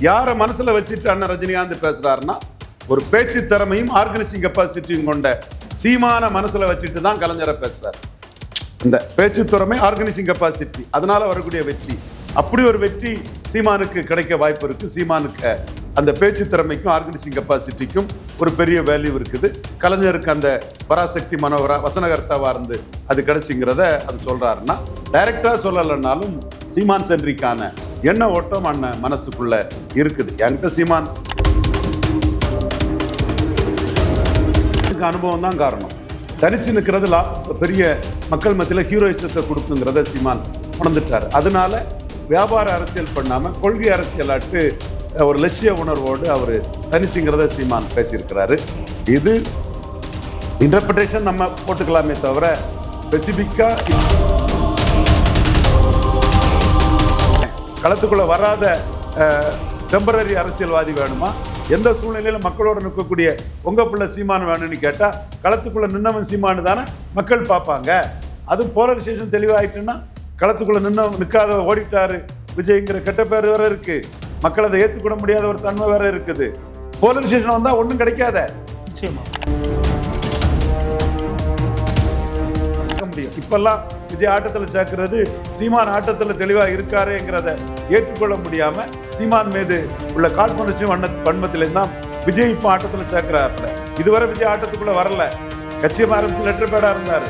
யாரை மனசில் வச்சுட்டு அண்ணன் ரஜினிகாந்த் பேசுகிறாருன்னா ஒரு பேச்சு திறமையும் ஆர்கனைசிங் கெப்பாசிட்டியும் கொண்ட சீமான மனசில் வச்சுட்டு தான் கலைஞரை பேசுகிறார் இந்த பேச்சு திறமை ஆர்கனைசிங் கெப்பாசிட்டி அதனால் வரக்கூடிய வெற்றி. அப்படி ஒரு வெற்றி சீமானுக்கு கிடைக்க வாய்ப்பு இருக்குது சீமானுக்கு அந்த பேச்சு திறமைக்கும் ஆர்கனைசிங் கெப்பாசிட்டிக்கும் ஒரு பெரிய வேல்யூ இருக்குது. கலைஞருக்கு அந்த பராசக்தி மனோகரா வசனகர்த்தாவாக இருந்து அது கிடைச்சிங்கிறத அது சொல்கிறாருன்னா டைரக்டா சொல்லலைன்னாலும் சீமான் சென்றிக்கான எண்ண ஓட்டம் அண்ணன் மனசுக்குள்ள இருக்குது. என்கிட்ட சீமான் அனுபவம் தான் காரணம். தனிச்சு நிற்கிறதுல பெரிய மக்கள் மத்தியில் ஹீரோயிசத்தை கொடுக்குங்கிறத சீமான் உணர்ந்துட்டார். அதனால வியாபார அரசியல் பண்ணாமல் கொள்கை அரசியலாட்டு ஒரு லட்சிய உணர்வோடு அவர் தனிச்சுங்கிறத சீமான் பேசியிருக்கிறாரு. இது இன்டர்பிரேஷன் நம்ம போட்டுக்கலாமே தவிர ஸ்பெசிஃபிக்காக களத்துக்குள்ள வராத டெம்பரரி அரசியல்வாதி வேணுமா? எந்த சூழ்நிலையில மக்களோட நிற்கக்கூடிய உங்க பிள்ளை சீமான் வேணும்னு கேட்டா களத்துக்குள்ள நின்னவன் சீமானு தானே மக்கள் பார்ப்பாங்க. அது போலரைசேஷன் தெளிவாயிட்டுன்னா களத்துக்குள்ள நின்ன நிற்காத ஓடிட்டாரு விஜய்ங்கிற கெட்ட பேர் வேற இருக்குது மக்கள் அதை ஏற்றுக்கூட முடியாத ஒரு தன்மை வேற இருக்குது. போலரைசேஷன் வந்தா ஒன்றும் கிடைக்காத. நிச்சயமா. முடியும். இப்பெல்லாம் விஜய் ஆட்டத்தில் சேர்க்கிறது சீமான் ஆட்டத்தில் தெளிவாக இருக்காருங்கிறத ஏற்றுக்கொள்ள முடியாம சீமான் மீது உள்ள காழ்ப்புணர்ச்சியும் வண்ண வன்மத்திலே தான் விஜய் இப்போ ஆட்டத்தில் சேர்க்கிறாருல இதுவரை விஜய் ஆட்டத்துக்குள்ள வரல. கட்சியம் ஆரம்பிச்சு லெட்டர் பேடா இருந்தாரு?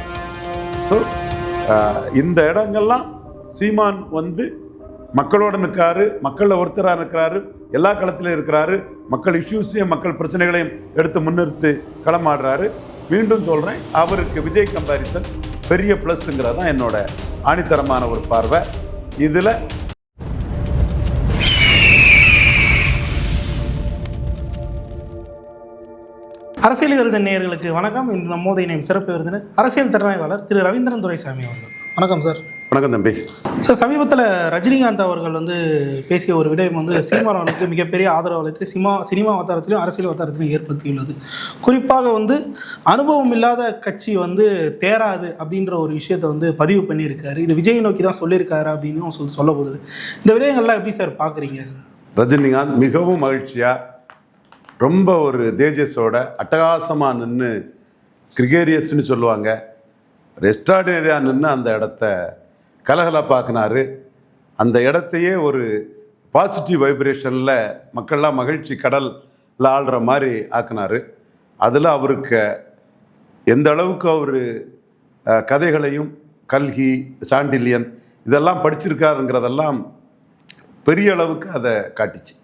ஸோ இந்த இடங்கள்லாம் சீமான் வந்து மக்களோடு நிற்கிறாரு மக்களில் ஒருத்தராக இருக்கிறாரு எல்லா களத்திலும் இருக்கிறாரு மக்கள் இஷ்யூஸையும் மக்கள் பிரச்சனைகளையும் எடுத்து முன்னிறுத்து களமாடுறாரு. மீண்டும் சொல்கிறேன் அவருக்கு விஜய் கம்பாரிசன் பெரிய ப்ளஸ்ங்கிறது தான் என்னோட ஆணித்தரமான ஒரு பார்வை. இதில் அரசியல் விருது நேயர்களுக்கு வணக்கம். இன்று நம்மோதைய நேம் சிறப்பு விருந்தினர் அரசியல் திறனாய்வாளர் திரு. ரவீந்திரன் துரைசாமி அவர்கள். வணக்கம் சார். வணக்கம் தம்பி. சார் சமீபத்தில் ரஜினிகாந்த் அவர்கள் வந்து பேசிய ஒரு விடயம் வந்து சீமான் அவர்களுக்கு மிகப்பெரிய ஆதரவு அளித்து சினிமா சினிமா வட்டாரத்திலும் அரசியல் வட்டாரத்திலும் ஏற்படுத்தியுள்ளது. குறிப்பாக வந்து அனுபவம் இல்லாத கட்சி வந்து தேராது அப்படின்ற ஒரு விஷயத்தை வந்து பதிவு பண்ணியிருக்காரு. இது விஜய் நோக்கி தான் சொல்லியிருக்காரு அப்படின்னு சொல்லி சொல்ல போகுது. இந்த விடயங்கள்லாம் எப்படி சார் பார்க்குறீங்க? ரஜினிகாந்த் மிகவும் மகிழ்ச்சியாக ரொம்ப ஒரு தேஜஸோட அட்டகாசமாக நின்று கிரிகேரியஸ்னு சொல்லுவாங்க. ரெஸ்டார்டினரியாக நின்று அந்த இடத்த கலகலப்பாக்குனாரு. அந்த இடத்தையே ஒரு பாசிட்டிவ் வைப்ரேஷனில் மக்கள்லாம் மகிழ்ச்சி கடலில் ஆள்ற மாதிரி ஆக்குனாரு. அதில் அவருக்கு எந்த அளவுக்கு அவர் கதைகளையும் கல்கி சாண்டில்யன் இதெல்லாம் படிச்சிருக்காருங்கிறதெல்லாம் பெரிய அளவுக்கு அதை காட்டிச்சு.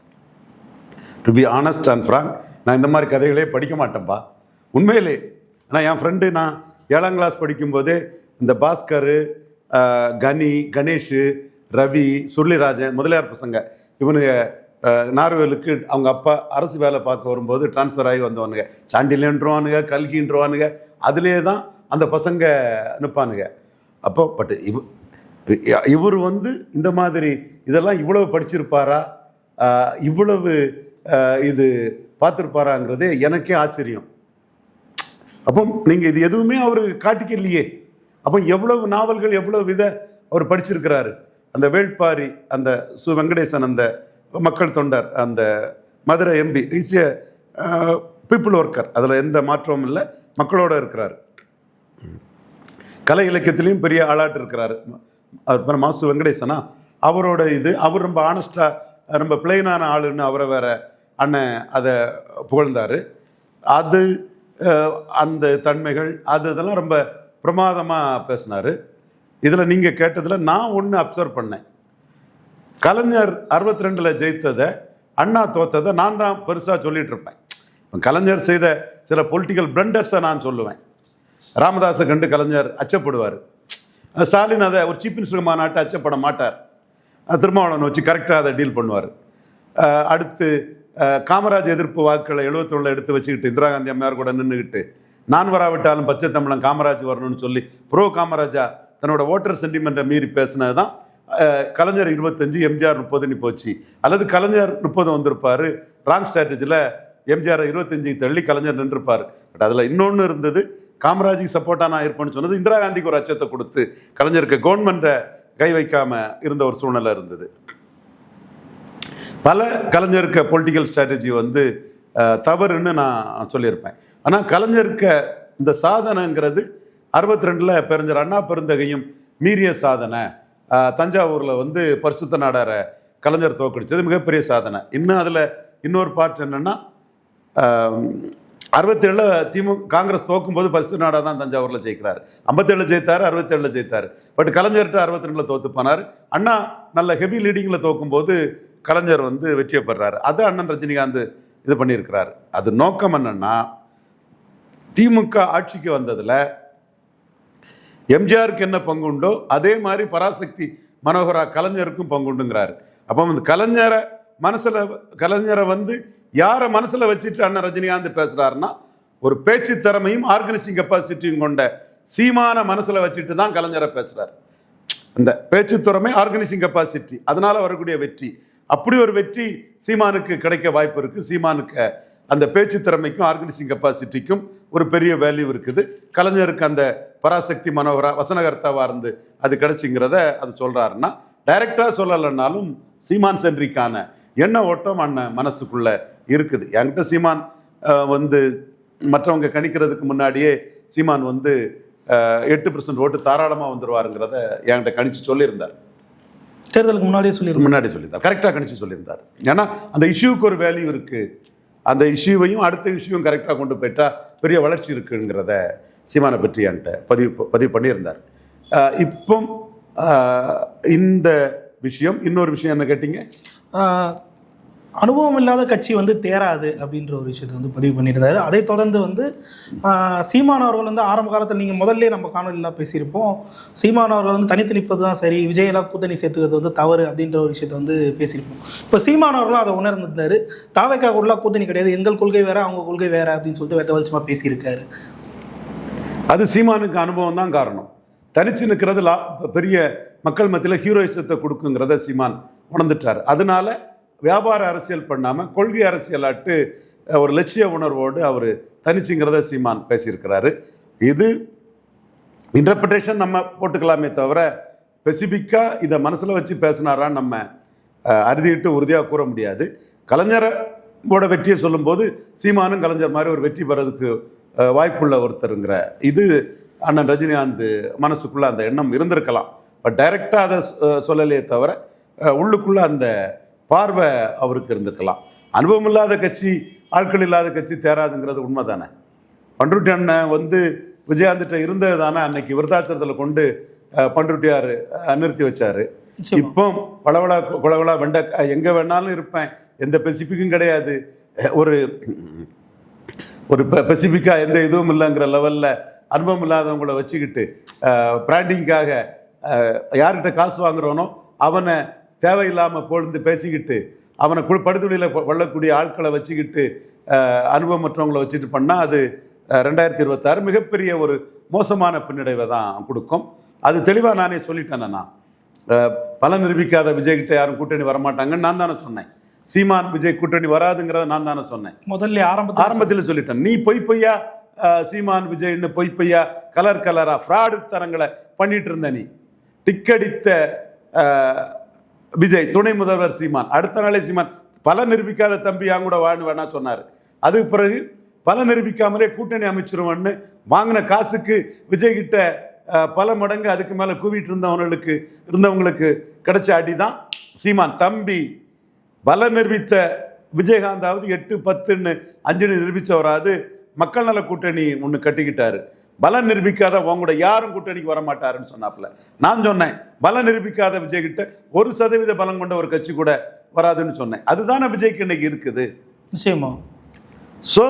To be honest and frank நான் இந்த மாதிரி கதைகளே படிக்க மாட்டேன்ப்பா உண்மையிலே ஆனால் என் ஃப்ரெண்டு நான் ஏழாம் கிளாஸ் படிக்கும்போதே இந்த பாஸ்கர் கனி கணேஷ் ரவி சுருளிராஜன் முதலியார் பசங்க. இவனுங்க நார்வேலுக்கு அவங்க அப்பா அரசு வேலை பார்க்க வரும்போது ட்ரான்ஸ்ஃபர் ஆகி வந்தவனுங்க. சாண்டில்யன்றவானுங்க கல்கின்றவானுங்க அதிலே தான் அந்த பசங்க அனுப்பானுங்க அப்போ பட் இவ இவர் வந்து இந்த மாதிரி இதெல்லாம் இவ்வளவு படிச்சிருப்பாரா? இவ்வளவு இது பார்த்துருப்பாராங்கிறது எனக்கே ஆச்சரியம். அப்போ நீங்கள் இது எதுவுமே அவர் காட்டிக்கலையே. அப்போ எவ்வளவு நாவல்கள் எவ்வளவு வித அவர் படிச்சிருக்கிறாரு. அந்த வேள்பாரி அந்த சு வெங்கடேசன் அந்த மக்கள் தொண்டர் அந்த Madurai MP is a people worker அதில் எந்த மாற்றமும் இல்லை. மக்களோட இருக்கிறார். கலை இலக்கியத்திலையும் பெரிய ஆளாட்டு இருக்கிறாரு. அப்புறம் மாசு வெங்கடேசனா? அவரோட இது அவர் ரொம்ப ஆனஸ்டாக ரொம்ப பிளெயினான ஆளுன்னு அவரை வேற அண்ணன் அதை புகழ்ந்தார். அது uh, அந்த தன்மைகள் அது இதெல்லாம் ரொம்ப பிரமாதமாக பேசினார். இதில் நீங்கள் கேட்டதில் நான் ஒன்று அப்சர்வ் பண்ணேன். கலைஞர் அறுபத்தி ரெண்டில் ஜெயித்ததை அண்ணா தோத்ததை நான் தான் பெருசாக சொல்லிகிட்டு இருப்பேன். இப்போ கலைஞர் செய்த சில பொலிட்டிக்கல் பிளண்டர்ஸை நான் சொல்லுவேன். ராமதாஸை கண்டு கலைஞர் அச்சப்படுவார். ஸ்டாலின் அதை ஒரு சீஃப் மினிஸ்டர் மாநாட்டை அச்சப்பட மாட்டார். திருமாவளவன் வச்சு கரெக்டாக அதை டீல் பண்ணுவார். அடுத்து காமராஜ் எதிர்ப்பு வாக்குகளை எழுபத்தொழில் எடுத்து வச்சுக்கிட்டு இந்திரா காந்தி அம்மையார் கூட நின்றுக்கிட்டு நான் வராவிட்டாலும் பச்சை தமிழன் காமராஜ் வரணும்னு சொல்லி ப்ரோ காமராஜா தன்னோட ஓட்டர் சென்டிமெண்ட்டை மீறி பேசினது தான் கலைஞர் இருபத்தஞ்சு எம்ஜிஆர் முப்பதுன்னு போச்சு. அல்லது கலைஞர் முப்பது வந்திருப்பார். ராங் ஸ்ட்ராட்டஜியில் எம்ஜிஆர் இருபத்தஞ்சு தள்ளி கலைஞர் நின்றுப்பார். பட் அதில் இன்னொன்று இருந்தது காமராஜுக்கு சப்போர்ட்டாக நான் இருப்பேன்னு சொன்னது இந்திரா காந்திக்கு ஒரு அச்சத்தை கொடுத்து கலைஞருக்கு கவர்மெண்ட்டை கை வைக்காமல் இருந்த ஒரு சூழ்நிலை இருந்தது. பல கலைஞருக்கு பொலிட்டிக்கல் ஸ்ட்ராட்டஜி வந்து தவறுன்னு நான் சொல்லியிருப்பேன். ஆனால் கலைஞருக்க இந்த சாதனைங்கிறது அறுபத்தி ரெண்டில் பெருஞ்சர் அண்ணா பெருந்தகையும் மீறிய சாதனை. தஞ்சாவூரில் வந்து பரிசுத்த நாடாரை கலைஞர் தோக்கடிச்சது மிகப்பெரிய சாதனை. இன்னும் அதில் இன்னொரு பார்ட் என்னென்னா அறுபத்தேழில் திமுக காங்கிரஸ் தோக்கும்போது பரிசு நாடாக தான் தஞ்சாவூரில் ஜெயிக்கிறார். ஐம்பத்தேழில் ஜெயித்தார் அறுபத்தேழில் ஜெயித்தார். பட் கலைஞர்கிட்ட அறுபத்தி ரெண்டில் தோத்து போனார். அண்ணா நல்ல ஹெவி லீடிங்கில் தோக்கும்போது கலைஞர் வந்து வெற்றியை பெறாரு. அது அண்ணன் ரஜினிகாந்த் இது பண்ணியிருக்கிறார். அது நோக்கம் என்னென்னா திமுக ஆட்சிக்கு வந்ததில் எம்ஜிஆருக்கு என்ன பங்குண்டோ அதே மாதிரி பராசக்தி மனோகரா கலைஞருக்கும் பங்குண்டுங்கிறாரு அப்போ அந்த கலைஞரை மனசில் கலைஞரை வந்து யாரை மனசில் வச்சுட்டு அண்ணன் ரஜினிகாந்த் பேசுகிறாருன்னா ஒரு பேச்சு திறமையும் ஆர்கனைசிங் கெப்பாசிட்டியும் கொண்ட சீமான மனசில் வச்சுட்டு தான் கலைஞரை பேசுகிறார் இந்த பேச்சு திறமை ஆர்கனைசிங் கெப்பாசிட்டி அதனால் வரக்கூடிய வெற்றி அப்படி ஒரு வெற்றி சீமானுக்கு கிடைக்க வாய்ப்பு இருக்குது சீமானுக்கு அந்த பேச்சு திறமைக்கும் ஆர்கனைசிங் கெப்பாசிட்டிக்கும் ஒரு பெரிய வேல்யூ இருக்குது. கலைஞருக்கு அந்த பராசக்தி மனோகரா வசனகர்த்தாவாக இருந்து அது கிடைச்சிங்கிறத அது சொல்கிறாருன்னா டைரெக்டாக சொல்லலைன்னாலும் சீமான் சென்றிக்கான எண்ண ஓட்டம் அண்ணன் மனசுக்குள்ளே இருக்குது. என்கிட்ட சீமான் வந்து மற்றவங்க கணிக்கிறதுக்கு முன்னாடியே சீமான் வந்து எட்டு பர்சன்ட் ஓட்டு தாராளமாக வந்துடுவாருங்கிறத என்கிட்ட கணிச்சு சொல்லியிருந்தார். தேர்தலுக்கு முன்னாடியே சொல்லியிருக்கோம் முன்னாடி சொல்லியிருந்தார். கரெக்டாக கணிச்சு சொல்லியிருந்தார். ஏன்னா அந்த இஷ்யூவுக்கு ஒரு வேல்யூ இருக்குது அந்த இஷ்யூவையும் அடுத்த இஷ்யூவும் கரெக்டாக கொண்டு போயிட்டா பெரிய வளர்ச்சி இருக்குங்கிறத சீமானை பற்றி என்கிட்ட பதிவு பதிவு பண்ணியிருந்தார். இப்போ இந்த விஷயம் இன்னொரு விஷயம் என்ன கேட்டிங்க? அனுபவம் இல்லாத கட்சி வந்து தேராது அப்படின்ற ஒரு விஷயத்தை வந்து பதிவு பண்ணியிருந்தாரு. அதை தொடர்ந்து வந்து சீமானவர்கள் சீமான் அவர்கள் வந்து ஆரம்ப காலத்தில் நீங்கள் முதல்ல நம்ம காணொலியெலாம் பேசியிருப்போம். சீமான் அவர்கள் வந்து தனித்து நிற்பது தான் சரி விஜயெல்லாம் கூட்டணி சேர்த்துக்கிறது வந்து தவறு அப்படின்ற ஒரு விஷயத்தை வந்து பேசியிருப்போம். இப்போ சீமான் அவர்களும் அதை உணர்ந்திருந்தார். தாவைக்கா கூடலாம் கூட்டணி கிடையாது எங்கள் கொள்கை வேறு அவங்க கொள்கை வேறு அப்படின்னு சொல்லிட்டு வெட்ட வெளிச்சமாக பேசியிருக்காரு. அது சீமானுக்கு அனுபவம் தான் காரணம். தனிச்சு நிற்கிறது பெரிய மக்கள் மத்தியில் ஹீரோயிசத்தை கொடுக்குங்கிறத சீமான் உணர்ந்துட்டார். அதனால வியாபார அரசியல் பண்ணாமல் கொள்கை அரசியலாட்டு ஒரு லட்சிய உணர்வோடு அவர் தனிச்சுங்கிறத சீமான் பேசியிருக்கிறாரு. இது இன்டர்பிரேஷன் நம்ம போட்டுக்கலாமே தவிர ஸ்பெசிஃபிக்காக இதை மனசில் வச்சு பேசினாரான்னு நம்ம அறுதிட்டு உறுதியாக கூற முடியாது. கலைஞரோட வெற்றியை சொல்லும்போது சீமானும் கலைஞர் மாதிரி ஒரு வெற்றி பெறதுக்கு வாய்ப்புள்ள ஒருத்தருங்கிற இது அண்ணன் ரஜினிகாந்த் மனசுக்குள்ளே அந்த எண்ணம் இருந்திருக்கலாம். பட் டைரெக்டாக அதை சொல்லலையே தவிர உள்ளுக்குள்ளே அந்த பார்வை அவருக்கு இருந்திருக்கலாம். அனுபவம் இல்லாத கட்சி ஆட்கள் இல்லாத கட்சி தேராதுங்கிறது உண்மை தானே பண்ருட்டி அண்ணன் வந்து விஜயகாந்திட்ட இருந்தது தானே அன்னைக்கு விருத்தாச்சலத்தில் கொண்டு பண்ருட்டியார் நிறுத்தி வச்சாரு. இப்போ பளவளா குளவளா வெண்டைக்காய் எங்கே வேணாலும் இருப்பேன். எந்த பெசிஃபிக்கும் கிடையாது. ஒரு ஒரு பெசிஃபிக்காக எந்த இதுவும் இல்லைங்கிற லெவலில் அனுபவம் இல்லாதவங்கள வச்சுக்கிட்டு பிராண்டிங்காக யார்கிட்ட காசு வாங்குறவனோ அவனை தேவையில்லாமல் பொழுது பேசிக்கிட்டு அவனை கு படுதுணியில் வள்ளக்கூடிய ஆட்களை வச்சுக்கிட்டு அஹ், அனுபவமற்றவங்களை வச்சுட்டு பண்ணால் அது ரெண்டாயிரத்தி இருபத்தாறு மிகப்பெரிய ஒரு மோசமான பின்னடைவை தான் கொடுக்கும். அது தெளிவாக நானே சொல்லிட்டேன் நான் அஹ், பல நிரூபிக்காத விஜய்கிட்ட யாரும் கூட்டணி வரமாட்டாங்கன்னு நான் தானே சொன்னேன். சீமான் விஜய் கூட்டணி வராதுங்கிறத நான் தானே சொன்னேன். முதல்ல ஆரம்பத்தில் ஆரம்பத்தில் சொல்லிட்டேன். நீ பொய் பொய்யா? சீமான் விஜய்னு பொய் பொய்யா? கலர் கலரா? ஃப்ராடு தரங்களை பண்ணிட்டு இருந்த நீ. டிக்கடித்த விஜய் துணை முதல்வர் சீமான் அடுத்த நாளே சீமான். பல நிரூபிக்காத தம்பி என் கூட வாழ்னு வேணா சொன்னார். அதுக்கு பிறகு பல நிரூபிக்காமலே கூட்டணி அமைச்சிருவன்னு வாங்கின காசுக்கு விஜய் கிட்ட பல மடங்கு அதுக்கு மேலே கூவிட்டு இருந்தவங்களுக்கு இருந்தவங்களுக்கு கிடைச்ச அடி தான் சீமான். தம்பி பல நிரூபித்த விஜயகாந்தாவது எட்டு பத்துன்னு அஞ்சுன்னு நிரூபித்தவராது மக்கள் நல கூட்டணி ஒன்று கட்டிக்கிட்டாரு. பலம் நிரூபிக்காத உங்க கூட யாரும் கூட்டணிக்கு வர மாட்டாருன்னு சொன்னாப்புல. நான் சொன்னேன் பலம் நிரூபிக்காத விஜய் கிட்ட ஒரு சதவீத பலம் கொண்ட ஒரு கட்சி கூட வராதுன்னு சொன்னேன். அதுதானே விஜய்க்கு இன்னைக்கு இருக்குது? நிச்சயமா. ஸோ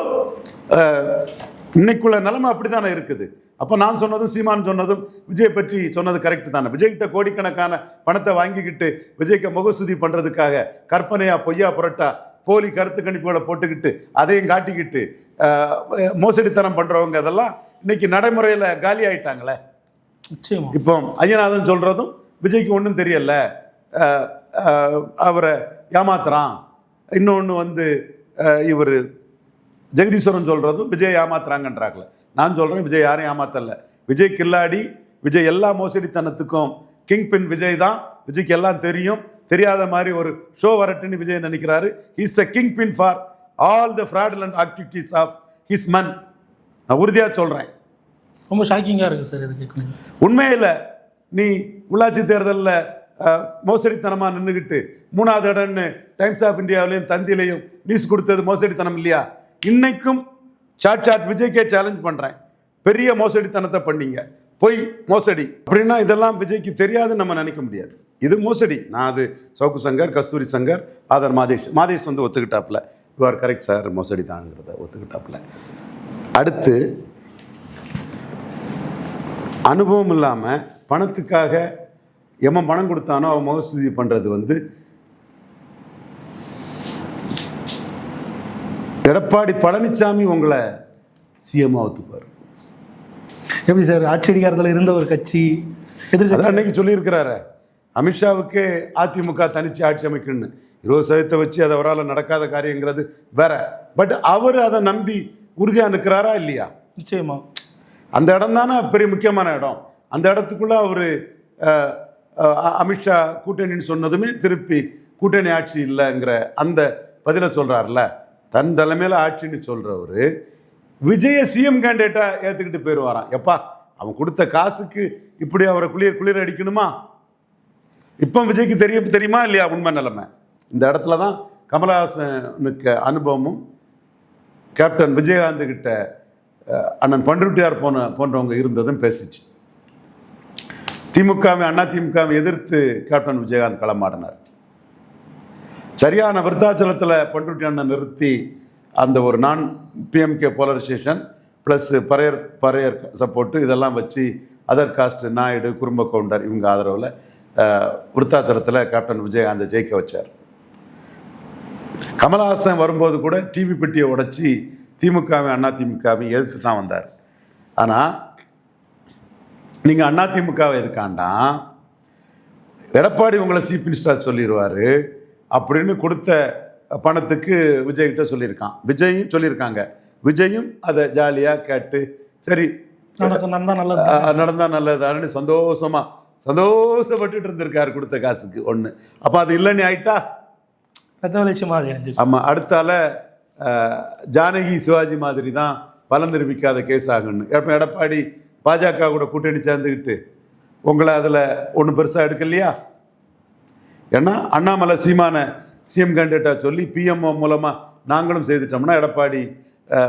இன்னைக்குள்ள நிலைமை அப்படி தானே இருக்குது? அப்போ நான் சொன்னதும் சீமான் சொன்னதும் விஜய் பற்றி சொன்னது கரெக்ட் தானே. விஜய்கிட்ட கோடிக்கணக்கான பணத்தை வாங்கிக்கிட்டு விஜய்க்கு முகசுதி பண்ணுறதுக்காக கற்பனையா பொய்யா புரட்டா போலி கருத்து கணிப்புகளை போட்டுக்கிட்டு அதையும் காட்டிக்கிட்டு மோசடித்தனம் பண்ணுறவங்க அதெல்லாம் இன்னைக்கு நடைமுறையில் காலி ஆயிட்டாங்களே? இப்போ ஐயநாதன் சொல்கிறதும் விஜய்க்கு ஒன்றும் தெரியல. அவரை ஏமாத்துறான். இன்னொன்று வந்து இவர் ஜெகதீஸ்வரன் சொல்கிறதும் விஜய் ஏமாத்துறாங்கன்றாங்களே. நான் சொல்கிறேன் விஜய் யாரையும் ஏமாத்தல. விஜய் கில்லாடி விஜய் எல்லா மோசடித்தனத்துக்கும் கிங் பின் விஜய் தான். விஜய்க்கு எல்லாம் தெரியும். தெரியாத மாதிரி ஒரு ஷோ வரட்டுன்னு விஜய் நினைக்கிறாரு. Is the kingpin for all the fraudulent activities of his man நான் உறுதியாக சொல்கிறேன் ரொம்ப ஷாக்கிங்காக இருக்குது சார் இது கேட்கணும் உண்மையில் நீ உள்ளாட்சி தேர்தலில் மோசடித்தனமாக நின்றுக்கிட்டு மூணாவது இடம்னு டைம்ஸ் ஆஃப் இந்தியாவிலையும் தந்திலையும் நியூஸ் கொடுத்தது மோசடித்தனம் இல்லையா? இன்னைக்கும் சாட் சாட் விஜய்க்கே சேலஞ்ச் பண்ணுறேன் பெரிய மோசடித்தனத்தை பண்ணீங்க. பொய் மோசடி. அப்படின்னா இதெல்லாம் விஜய்க்கு தெரியாதுன்னு நம்ம நினைக்க முடியாது. இது மோசடி. நான் அது சவுக்கு சங்கர் கஸ்தூரி சங்கர் ஆதர் மாதேஷ். மாதேஷ் வந்து ஒத்துக்கிட்டாப்புல. யூ ஆர் கரெக்ட் சார் மோசடி தாங்கிறத ஒத்துக்கிட்டாப்புல. அடுத்து அனுபவம் இல்லாமல் பணத்துக்காக எவன் பணம் கொடுத்தானோ அவன் முகஸ்துதி பண்ணுறது வந்து எடப்பாடி பழனிசாமி உங்களை சிஎம் ஒத்துப்பார். எப்படி சார்? ஆட்சி அதிகாரத்தில் இருந்த ஒரு கட்சி அதான் அன்னைக்கு சொல்லியிருக்கிறாரு. அமித்ஷாவுக்கு அதிமுக தனிச்சு ஆட்சி அமைக்கணும்னு. இருபது சதவீதத்தை வச்சு அது அவரால் நடக்காத காரியங்கிறது வேற. பட் அவர் அதை நம்பி உறுதியாக நிற்கிறாரா இல்லையா? நிச்சயமா. அந்த இடம் தானே பெரிய முக்கியமான இடம். அந்த இடத்துக்குள்ள அவர் அமித்ஷா கூட்டணின்னு சொன்னதுமே திருப்பி கூட்டணி ஆட்சி இல்லைங்கிற அந்த பதிலை சொல்கிறார்ல தன் தலைமையில் ஆட்சின்னு சொல்கிறவர் விஜய சிஎம் கேண்டிடேட்டாக ஏற்றுக்கிட்டு போயிடுவாராம் எப்பா அவன் கொடுத்த காசுக்கு இப்படி அவரை குளிர் குளிர் அடிக்கணுமா? இப்போ விஜய்க்கு தெரிய தெரியுமா இல்லையா உண்மை நிலைமை? இந்த இடத்துல தான் கமலஹாசனுக்கு அனுபவமும் கேப்டன் விஜயகாந்த் கிட்ட அண்ணன் பண்ருட்டியார் போன போன்றவங்க இருந்ததும் பேசிச்சு. திமுகவை அண்ணா திமுகவை எதிர்த்து கேப்டன் விஜயகாந்த் களமாடினார். சரியான விருத்தாச்சலத்தில் பண்ருட்டி அண்ணன் நிறுத்தி அந்த ஒரு நான் PMK polarisation plus Paraiyar Paraiyar support இதெல்லாம் வச்சு அதர் காஸ்ட் நாயுடு குடும்ப கவுண்டர் இவங்க ஆதரவில் விருத்தாச்சலத்தில் கேப்டன் விஜயகாந்தை ஜெயிக்க வச்சார். கமலஹாசன் வரும்போது கூட டிவி பெட்டியை உடைச்சி திமுகவை அண்ணா திமுகவையும் எதிர்த்து தான் வந்தார். ஆனால் நீங்கள் அண்ணா திமுகவை எதுக்காண்டாம் எடப்பாடி உங்களை சீஃப் மினிஸ்டர் சொல்லிடுவார் அப்படின்னு கொடுத்த பணத்துக்கு விஜய்கிட்ட சொல்லியிருக்கான். விஜயும் சொல்லியிருக்காங்க. விஜயும் அதை ஜாலியாக கேட்டு சரி நடக்கும் நடந்தா நல்லது அஹ், நடந்தா நல்லதான்னு சந்தோஷமா சந்தோஷப்பட்டுட்டு இருந்திருக்காரு கொடுத்த காசுக்கு ஒன்று அப்போ அது இல்லைன்னு ஆயிட்டா? பெத்த வெளிச்சமாக ஆமாம் அடுத்தால ஜானகி சிவாஜி மாதிரி தான் பலன் நிரூபிக்காத கேஸ் ஆகுன்னு எப்போ எடப்பாடி பாஜக கூட கூட்டணி சேர்ந்துக்கிட்டு உங்களை அதில் ஒன்றும் பெருசாக எடுக்கலையா? ஏன்னா அண்ணாமலை சீமான சிஎம் கேண்டிடேட்டாக சொல்லி பிஎம்ஓ மூலமாக நாங்களும் செய்துட்டோம்னா எடப்பாடி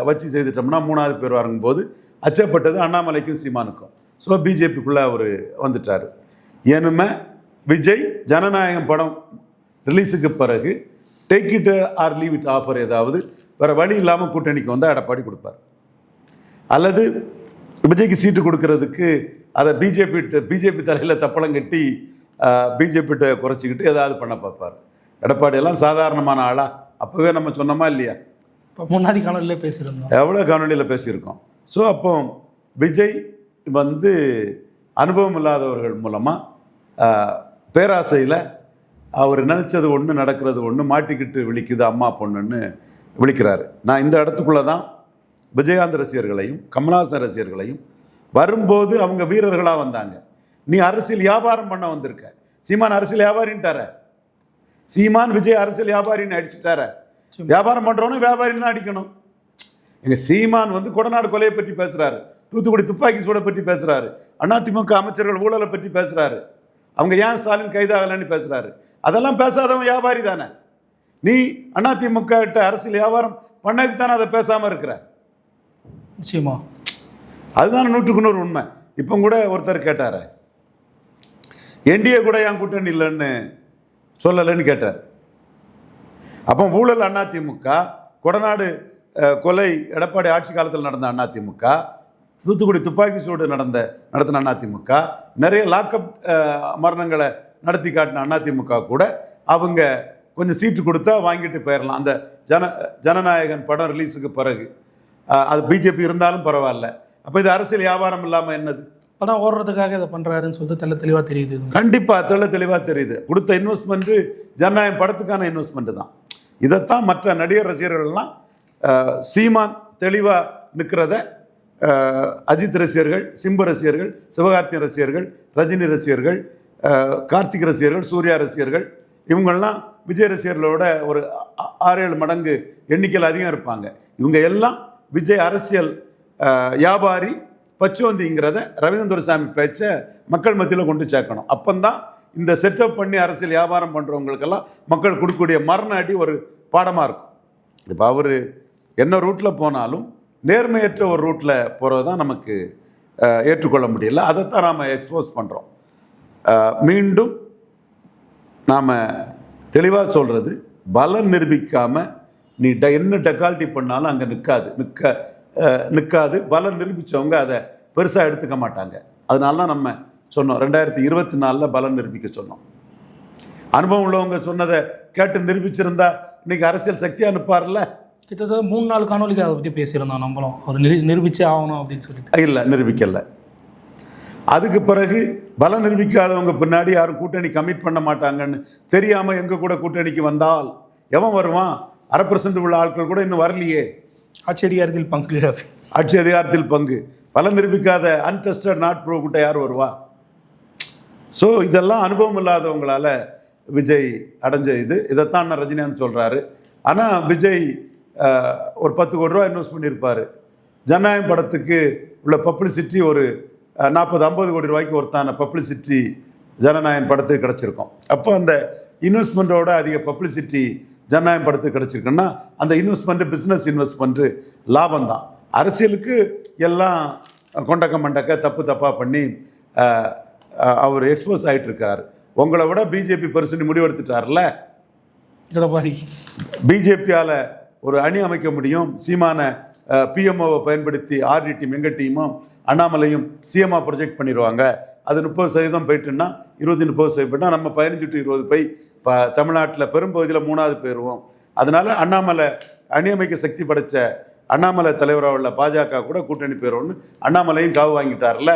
வச்சு செய்துட்டோம்னா மூணாவது பேர் வரங்கும்போது அச்சப்பட்டது அண்ணாமலைக்கும் சீமானுக்கும். ஸோ பிஜேபிக்குள்ளே அவர் வந்துட்டார். ஏனுமே விஜய் ஜனநாயகம் படம் ரிலீஸுக்கு பிறகு take it or leave it offer ஏதாவது. வேறு வழி இல்லாமல் கூட்டணிக்கு வந்தால் எடப்பாடி கொடுப்பார். அல்லது விஜய்க்கு சீட்டு கொடுக்கறதுக்கு அதை பிஜேபி பிஜேபி தலையில் தப்பளம் கட்டி பிஜேபிட்ட குறைச்சிக்கிட்டு ஏதாவது பண்ண பார்ப்பார். எடப்பாடி எல்லாம் சாதாரணமான ஆளா? அப்போவே நம்ம சொன்னோமா இல்லையா? இப்போ முன்னாடி காணொலியிலே பேசியிருந்தோம். எவ்வளோ காணொலியில் பேசியிருக்கோம். ஸோ அப்போ விஜய் வந்து அனுபவம் இல்லாதவர்கள் மூலமாக பேராசையில் அவர் நினச்சது ஒன்று நடக்கிறது ஒன்று மாட்டிக்கிட்டு விழிக்குது அம்மா பொண்ணுன்னு விழிக்கிறாரு. நான் இந்த இடத்துக்குள்ளே தான் விஜயகாந்த் ரசிகர்களையும் கமலஹாசன் ரசிகர்களையும் வரும்போது அவங்க வீரர்களாக வந்தாங்க. நீ அரசியல் வியாபாரம் பண்ண வந்திருக்க. சீமான் அரசியல் வியாபாரின்ட்டார. சீமான் விஜய் அரசியல் வியாபாரின்னு அடிச்சுட்டார. வியாபாரம் பண்ணுறவனும் வியாபாரின்னு தான் அடிக்கணும். எங்க சீமான் வந்து கொடநாடு கொலையை பற்றி பேசுறாரு. தூத்துக்குடி துப்பாக்கி சூடை பற்றி பேசுறாரு. அதிமுக அமைச்சர்கள் ஊழலை பற்றி பேசுறாரு. அவங்க ஏன் ஸ்டாலின் கைதாகலைன்னு பேசுறாரு. அதெல்லாம் பேசாதவன் வியாபாரி தானே. நீ அதிமுக கிட்ட அரசியல் வியாபாரம் பண்ணதுக்கு தானே அதை பேசாம இருக்கிற? நிச்சயமா. அதுதான் நூற்றுக்கு நூறு உண்மை. இப்போ கூட ஒருத்தர் கேட்டார். என்டிஏ கூட என் கூட்டணி இல்லைன்னு சொல்லலைன்னு கேட்டார். அப்போ ஊழல் அதிமுக கொடநாடு கொலை எடப்பாடி ஆட்சி காலத்தில் நடந்த அதிமுக தூத்துக்குடி துப்பாக்கி சூடு நடந்த நடத்தின அதிமுக நிறைய லாக்அப் மரணங்களை நடத்தி காட்டின அதிமுக கூட அவங்க கொஞ்சம் சீட்டு கொடுத்தா வாங்கிட்டு போயிடலாம் அந்த ஜன ஜனநாயகன் படம் ரிலீஸுக்கு பிறகு. அது பிஜேபி இருந்தாலும் பரவாயில்ல. அப்போ இது அரசியல் வியாபாரம் இல்லாமல் என்னது? படம் ஓடுறதுக்காக இதை பண்ணுறாருன்னு சொல்லிட்டு தெள்ள தெளிவாக தெரியுது கண்டிப்பாக தெள்ள தெளிவாக தெரியுது. கொடுத்த இன்வெஸ்ட்மெண்ட்டு ஜனநாயகம் படத்துக்கான இன்வெஸ்ட்மெண்ட்டு தான். இதைத்தான் மற்ற நடிகர் ரசிகர்கள்லாம் சீமான் தெளிவாக நிற்கிறத அஜித் ரசிகர்கள் சிம்பு ரசிகர்கள் சிவகார்த்திகேயன் ரசிகர்கள் ரஜினி ரசிகர்கள் கார்த்திக் ரசிகர்கள் சூர்யா ரசிகர்கள் இவங்கெல்லாம் விஜய் ரசிகர்களோட ஒரு ஆறு ஏழு மடங்கு எண்ணிக்கையில் அதிகம் இருப்பாங்க. இவங்க எல்லாம் விஜய் அரசியல் வியாபாரி பச்சோந்திங்கிறத ரவீந்திர பேச்சை மக்கள் மத்தியில் கொண்டு சேர்க்கணும். அப்போந்தான் இந்த செட்டப் பண்ணி அரசியல் வியாபாரம் பண்ணுறவங்களுக்கெல்லாம் மக்கள் கொடுக்கக்கூடிய மரண அடி ஒரு பாடமாக இருக்கும். இப்போ அவர் என்ன ரூட்டில் போனாலும் நேர்மையற்ற ஒரு ரூட்டில் போகிறது தான் நமக்கு ஏற்றுக்கொள்ள முடியல. அதைத்தான் நாம் எக்ஸ்போஸ் பண்ணுறோம் மீண்டும் நாம் தெளிவாக சொல்கிறது பலம் நிரூபிக்காமல் நீ ட என்ன டெக்கால்ட்டி பண்ணாலும் அங்கே நிற்காது நிற்க நிற்காது பலம் நிரூபித்தவங்க அதை பெருசாக எடுத்துக்க மாட்டாங்க. அதனால தான் நம்ம சொன்னோம் ரெண்டாயிரத்தி இருபத்தி நாலில் பலம் நிரூபிக்க சொன்னோம். அனுபவம் உள்ளவங்க சொன்னதை கேட்டு நிரூபிச்சிருந்தா இன்னைக்கு அரசியல் சக்தியாக நிற்பார்ல? கிட்டத்தட்ட மூணு நாலு காணொலிக்கு அதை பற்றி பேசியிருந்தோம் நம்மளும். அவர் நிரு நிரூபிச்சே ஆகணும் அப்படின்னு சொல்லிட்டு. இல்லை நிரூபிக்கல. அதுக்கு பிறகு பலம் நிரூபிக்காதவங்க பின்னாடி யாரும் கூட்டணி கமிட் பண்ண மாட்டாங்கன்னு தெரியாமல் எங்கள் கூட கூட்டணிக்கு வந்தால் எவன் வருவான்? அரை பர்சன்ட் உள்ள ஆட்கள் கூட இன்னும் வரலையே. ஆட்சி அதிகாரத்தில் பங்கு. ஆட்சி அதிகாரத்தில் பங்கு. பலம் நிரூபிக்காத அன்டெஸ்டட் நாட் ப்ரோ கூட்ட யார் வருவா? ஸோ இதெல்லாம் அனுபவம் இல்லாதவங்களால விஜய் அடைஞ்ச இது. இதைத்தான் அண்ணன் ரஜினிகாந்த் சொல்கிறாரு ஆனால் விஜய் ஒரு பத்து கோடி ரூபா இன்வெஸ்ட் பண்ணியிருப்பார். ஜனநாயகம் படத்துக்கு உள்ள பப்ளிசிட்டி ஒரு நாற்பது ஐம்பது கோடி ரூபாய்க்கு ஒருத்தான பப்ளிசிட்டி ஜனநாயகன் படத்துக்கு கிடச்சிருக்கும். அப்போ அந்த இன்வெஸ்ட்மெண்ட்டோட அதிக பப்ளிசிட்டி ஜனநாயகம் படத்துக்கு கிடச்சிருக்குன்னா அந்த இன்வெஸ்ட்மெண்ட்டு பிஸ்னஸ் இன்வெஸ்ட்மெண்ட்டு லாபம் தான் அரசியலுக்கு எல்லாம் கொண்டக்க மண்டக்க தப்பு தப்பாக பண்ணி அவர் எக்ஸ்போஸ் ஆகிட்டு இருக்காரு உங்களை விட பிஜேபி பெருசுன்னு முடிவெடுத்துட்டார்ல எடப்பாடி. பிஜேபியால் ஒரு அணி அமைக்க முடியும். சீமான பிஎம்ஓவை பயன்படுத்தி ஆர்டி டீம் எங்கள் டீமும் அண்ணாமலையும் சிஎம்ஆ ப்ரொஜெக்ட் பண்ணிடுவாங்க அது முப்பது சதவீதம் போயிட்டுன்னா இருபத்தி முப்பது சதவீதம் போயிட்டா நம்ம பதினஞ்சு டு இருபது போய் இப்போ தமிழ்நாட்டில் பெரும்பகுதியில் மூணாவது போயிடுவோம் அதனால அண்ணாமலை அணி அமைக்க சக்தி படைச்ச அண்ணாமலை தலைவராக உள்ள பாஜக கூட கூட்டணி போயிடும்னு அண்ணாமலையும் காவு வாங்கிட்டார்ல.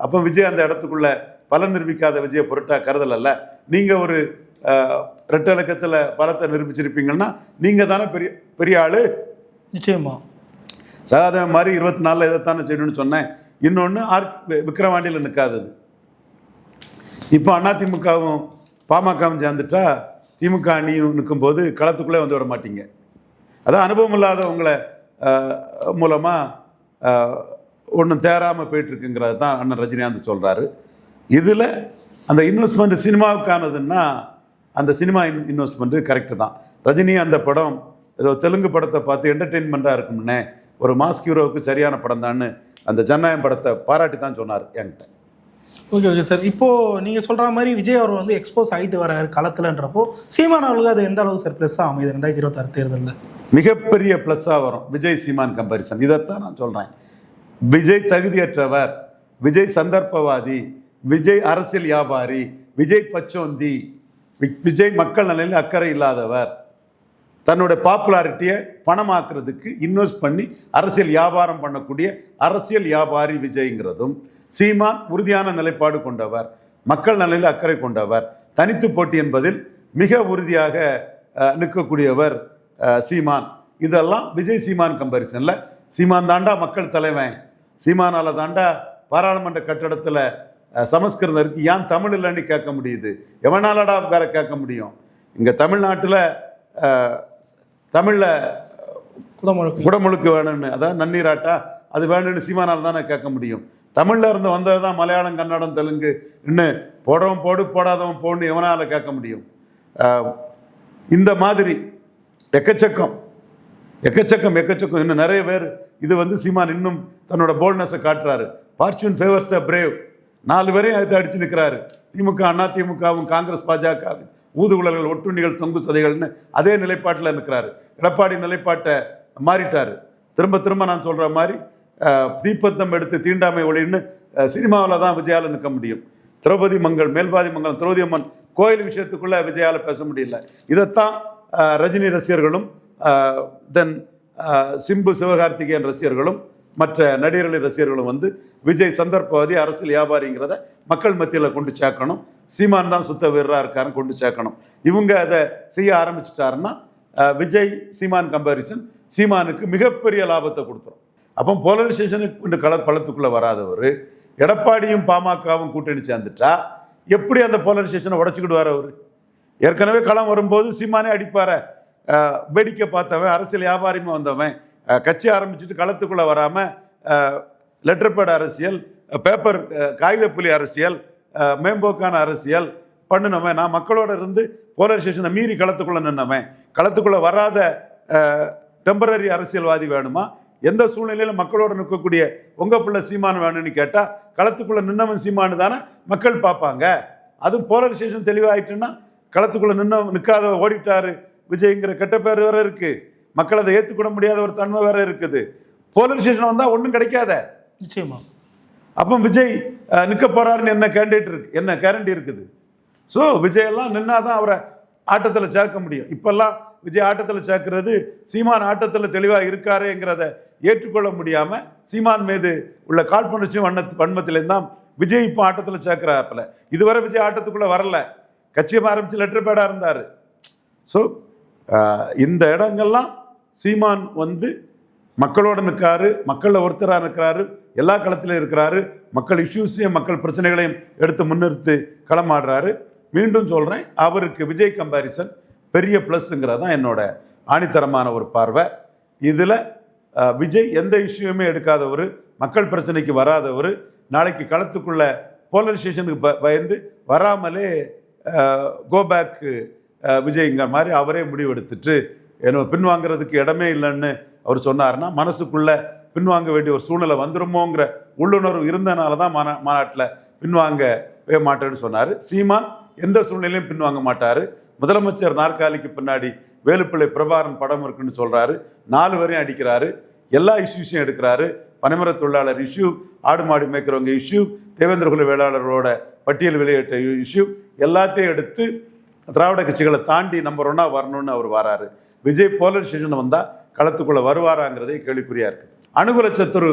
அப்போ விஜய் அந்த இடத்துக்குள்ள பலன் நிரூபிக்காத விஜய பொருட்டா கருதலல்ல நீங்கள் ஒரு அஹ், ரெட்டை இலக்கத்தில் பலத்தை நிரூபிச்சிருப்பீங்கன்னா நீங்கள் தானே பெரிய பெரிய ஆள். நிச்சயமா. சகாதேவன் மாதிரி இருபத்தி நாலில் இதைத்தானே செய்யணும்னு சொன்னேன். இன்னொன்று ஆர் விக்ரவாண்டியில் நிற்காதது இப்போ அதிமுகவும் பாமகவும் சேர்ந்துட்டா திமுக அணியும் நிற்கும்போது களத்துக்குள்ளே வந்து விட மாட்டீங்க. அதான் அனுபவம் இல்லாதவங்களை மூலமாக ஒன்றும் தேராமல் போயிட்டுருக்குங்கிறது தான் அண்ணன் ரஜினிகாந்த் சொல்கிறாரு இதில் அந்த இன்வெஸ்ட்மெண்ட் சினிமாவுக்கானதுன்னா அந்த சினிமா இன் இன்வெஸ்ட்மெண்ட்டு கரெக்டு தான். ரஜினி அந்த படம் ஏதோ தெலுங்கு படத்தை பார்த்து என்டர்டெயின்மெண்ட்டாக இருக்கும்னே ஒரு மாஸ்க் ஹீரோவுக்கு சரியான படம் தான்னு அந்த ஜனநாயகம் படத்தை பாராட்டி தான் சொன்னார் என்கிட்ட. Okay okay sir. இப்போது நீங்கள் சொல்கிற மாதிரி விஜய் அவர் வந்து எக்ஸ்போஸ் ஆகிட்டு வராரு களத்துலன்றப்போ சீமான் அவர்களுக்கு அது எந்த அளவுக்கு சார் ப்ளஸ்ஸாக அமையுது? ரெண்டாயிரத்தி இருபத்தாறு தேர்தலில். மிகப்பெரிய ப்ளஸ்ஸாக வரும் விஜய் சீமான் கம்பாரிசன் இதைத்தான் நான் சொல்கிறேன் விஜய் தகுதியற்றவர் விஜய் சந்தர்ப்பவாதி விஜய் அரசியல் வியாபாரி விஜய் பச்சோந்தி விஜய் மக்கள் நலனில் அக்கறை இல்லாதவர் தன்னுடைய பாப்புலாரிட்டியை பணமாக்குறதுக்கு இன்வெஸ்ட் பண்ணி அரசியல் வியாபாரம் பண்ணக்கூடிய அரசியல் வியாபாரி விஜய்ங்கிறதும் சீமான் உறுதியான நிலைப்பாடு கொண்டவர் மக்கள் நலனில் அக்கறை கொண்டவர் தனித்து போட்டி என்பதில் மிக உறுதியாக நிற்கக்கூடியவர் சீமான். இதெல்லாம் விஜய் சீமான் கம்பாரிசனில் சீமான் தாண்டா மக்கள் தலைவன். சீமானால தாண்டா பாராளுமன்ற கட்டடத்தில் சமஸ்கிருதம் இருக்குது ஏன் தமிழ் இல்லைன்னு கேட்க முடியுது? எவனாலடா வேற கேட்க முடியும்? இங்கே தமிழ்நாட்டில் தமிழில் குடமுழுக்கு. குடமுழுக்கு வேணும்னு. அதாவது நன்னீராட்டா. அது வேணும்னு சீமானால் தானே கேட்க முடியும். தமிழில் இருந்து வந்தது தான் மலையாளம் கன்னடம் தெலுங்கு இன்னும் போடவும் போடு போடாதவன் போன்னு எவனால் கேட்க முடியும். இந்த மாதிரி எக்கச்சக்கம் எக்கச்சக்கம் எக்கச்சக்கம் இன்னும் நிறைய பேர் இது வந்து சீமான் இன்னும் தன்னோட போல்ட்னஸை காட்டுறாரு. ஃபார்ச்சூன் ஃபேவர்ஸ் த பிரேவ் நாலு பேரையும் அடுத்து அடிச்சு நிற்கிறாரு திமுக அண்ணா திமுகவும் காங்கிரஸ் பாஜக ஊதுகுழல்கள் ஒட்டுண்ணிகள் தொங்கு சதைகள்னு அதே நிலைப்பாட்டில் நிற்கிறாரு. எடப்பாடி நிலைப்பாட்டை மாறிட்டார். திரும்ப திரும்ப நான் சொல்கிற மாதிரி தீப்பந்தம் எடுத்து தீண்டாமை ஒளின்னு சினிமாவில் தான் விஜயால நிற்க முடியும். திரௌபதி மங்கள் மேல்பாதி மங்கலம் திரௌபதி அம்மன் கோயில் விஷயத்துக்குள்ள விஜயால பேச முடியல. இதைத்தான் ரஜினி ரசிகர்களும் தென் சிம்பு சிவகார்த்திகேயன் ரசிகர்களும் மற்ற நடிகர்களின் ரசிகர்களும் வந்து விஜய் சந்தர்ப்பவாதி அரசியல் வியாபாரிங்கிறத மக்கள் மத்தியில் கொண்டு சேர்க்கணும். சீமான் தான் சுத்த வீரராக இருக்காருன்னு கொண்டு சேர்க்கணும். இவங்க அதை செய்ய ஆரம்பிச்சிட்டாருன்னா விஜய் சீமான் கம்பாரிசன் சீமானுக்கு மிகப்பெரிய லாபத்தை கொடுத்துரும். அப்போ போலரைசேஷனுக்கு இந்த கள பழத்துக்குள்ளே வராதவர் எடப்பாடியும் பாமகவும் கூட்டணி சேர்ந்துட்டா எப்படி அந்த போலரைசேஷனை உடச்சிக்கிடுவார் அவர்? ஏற்கனவே களம் வரும்போது சீமானே அடிப்பார. வேடிக்கை பார்த்தவன் அரசியல் வியாபாரியமாக வந்தவன் கட்சி ஆரம்பிச்சுட்டு களத்துக்குள்ளே வராமல் லெட்டர் பேட் அரசியல் பேப்பர் காகித புலி அரசியல் மேம்போக்கான அரசியல் பண்ணினவன். நான் மக்களோட இருந்து போலரைசேஷனை மீறி களத்துக்குள்ளே நின்னவன். களத்துக்குள்ளே வராத டெம்பரரி அரசியல்வாதி வேணுமா? எந்த சூழ்நிலையில் மக்களோட நிற்கக்கூடிய உங்க பிள்ளை சீமான் வேணும்னு கேட்டால் களத்துக்குள்ளே நின்னவன் சீமானு தானே மக்கள் பார்ப்பாங்க. அதுவும் போலரைசேஷன் தெளிவாயிட்டுன்னா களத்துக்குள்ளே நின்ன நிற்காத ஓடிட்டார் விஜய்ங்கிற கெட்ட பேர் வேற இருக்குது மக்கள் அதை ஏற்றுக்கூட முடியாத ஒரு தன்மை வேற இருக்குது. போலரைசேஷன் வந்தால் ஒன்றும் கிடைக்காத. நிச்சயமா. அப்போ விஜய் நிற்க போகிறாருன்னு என்ன கேண்டிடேட் இருக்கு? என்ன கேரண்டி இருக்குது? ஸோ விஜய் எல்லாம் நின்னாதான் அவரை ஆட்டத்தில் சேர்க்க முடியும். இப்போல்லாம் விஜய் ஆட்டத்தில் சேர்க்கறது சீமான் ஆட்டத்தில் தெளிவாக இருக்காருங்கிறத ஏற்றுக்கொள்ள முடியாமல் சீமான் மீது உள்ள காழ்ப்புணர்ச்சியும் வண்ண வன்மத்திலேருந்து தான் விஜய் இப்போ ஆட்டத்தில் சேர்க்குறாப்பில். இதுவரை விஜய் ஆட்டத்துக்குள்ளே வரல. கட்சியை ஆரம்பித்து லெட்டர் பேடாக இருந்தார். ஸோ இந்த இடங்கள்லாம் சீமான் வந்து மக்களோட நிற்கிறாரு மக்களில் ஒருத்தராக இருக்கிறாரு எல்லா களத்திலையும் இருக்கிறாரு மக்கள் இஷ்யூஸையும் மக்கள் பிரச்சனைகளையும் எடுத்து முன்னிறுத்து களமாடுறாரு. மீண்டும் சொல்கிறேன் அவருக்கு விஜய் கம்பாரிசன் பெரிய ப்ளஸ்ஸுங்கிறது தான் என்னோட ஆணித்தரமான ஒரு பார்வை. இதில் விஜய் எந்த இஷ்யூமே எடுக்காதவர் மக்கள் பிரச்சனைக்கு வராதவர் நாளைக்கு களத்துக்குள்ள போலரைசேஷனுக்கு ப பயந்து வராமலே கோபேக்கு விஜய்ங்கிற மாதிரி அவரே முடிவெடுத்துட்டு என்ன பின்வாங்கிறதுக்கு இடமே இல்லைன்னு அவர் சொன்னார்னா மனசுக்குள்ள பின்வாங்க வேண்டிய ஒரு சூழ்நிலை வந்துருமோங்கிற உள்ளுணர்வு இருந்தனால தான் மாநா மாநாட்டில் பின்வாங்கவே மாட்டேன்னு சொன்னார். சீமான் எந்த சூழ்நிலையும் பின்வாங்க மாட்டார். முதலமைச்சர் நாற்காலிக்கு பின்னாடி வேலுப்பிள்ளை பிரபாரன் படம் இருக்குன்னு சொல்கிறாரு நாலு வரையும் அடிக்கிறாரு. எல்லா இஷ்யூஸையும் எடுக்கிறாரு. பனைமர தொழிலாளர் இஷ்யூ ஆடு மாடு மேய்க்கிறவங்க இஷ்யூ தேவேந்திரகுல வேளாளரோட பட்டியல் வெளியிட்ட இஷ்யூ எல்லாத்தையும் எடுத்து திராவிட கட்சிகளை தாண்டி நம்பர் ஒன்னாக வரணும்னு அவர் வராரு. விஜய் போலரைசேஷன் வந்தால் களத்துக்குள்ளே வருவாராங்கிறதே கேள்விக்குறியா இருக்குது அனுகுல சத்துரு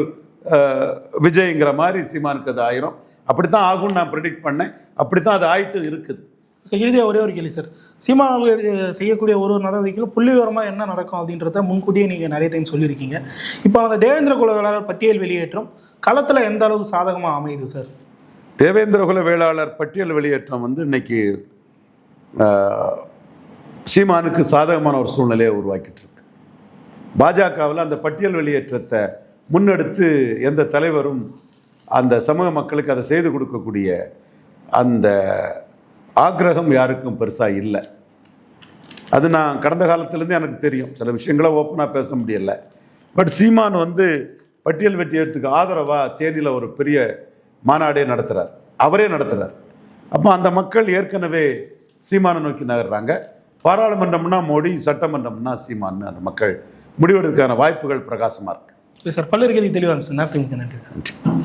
விஜய்ங்கிற மாதிரி சீமானுக்கு அது ஆயிரும். அப்படித்தான் ஆகும்னு நான் ப்ரெடிக்ட் பண்ணேன். அப்படித்தான் அது ஆயிட்டு இருக்குது. சார் இறுதியாக ஒரே ஒரு கேள்வி சார் அவர்கள் அஹ், செய்யக்கூடிய ஒரு ஒரு நடவடிக்கையிலும் புள்ளிவிவரமாக என்ன நடக்கும் அப்படின்றத முன்கூட்டியே நீங்கள் நிறைய டைம் சொல்லியிருக்கீங்க. இப்போ அந்த தேவேந்திர குல வேளாளர் பட்டியல் வெளியேற்றம் களத்தில் எந்த அளவுக்கு சாதகமாக அமையுது சார் தேவேந்திரகுல வேளாளர் பட்டியல் வெளியேற்றம் வந்து இன்னைக்கு சீமானுக்கு சாதகமான ஒரு சூழ்நிலையை உருவாக்கிட்டு பாஜகவில் அந்த பட்டியல் வெளியேற்றத்தை முன்னெடுத்து எந்த தலைவரும் அந்த சமூக மக்களுக்கு அதை செய்து கொடுக்கக்கூடிய அந்த ஆக்கிரகம் யாருக்கும் பெருசாக இல்லை. அது நான் கடந்த காலத்துலேருந்து எனக்கு தெரியும். சில விஷயங்களை ஓப்பனாக பேச முடியலை. பட் சீமான் வந்து பட்டியல் வெட்டியத்துக்கு ஆதரவாக தேனியில் ஒரு பெரிய மாநாடே நடத்துகிறார் அவரே நடத்துகிறார் அப்போ அந்த மக்கள் ஏற்கனவே சீமானை நோக்கி நகர்றாங்க. பாராளுமன்றம்னா மோடி சட்டமன்றம்னா சீமான்னு அந்த மக்கள் முடிவெடுக்கிறதுக்கான வாய்ப்புகள் பிரகாசமாக இருக்கு. சார் கேள்வி தெளிவாக இருந்துச்சு. நேரத்துக்கு மிக்க நன்றி சார்.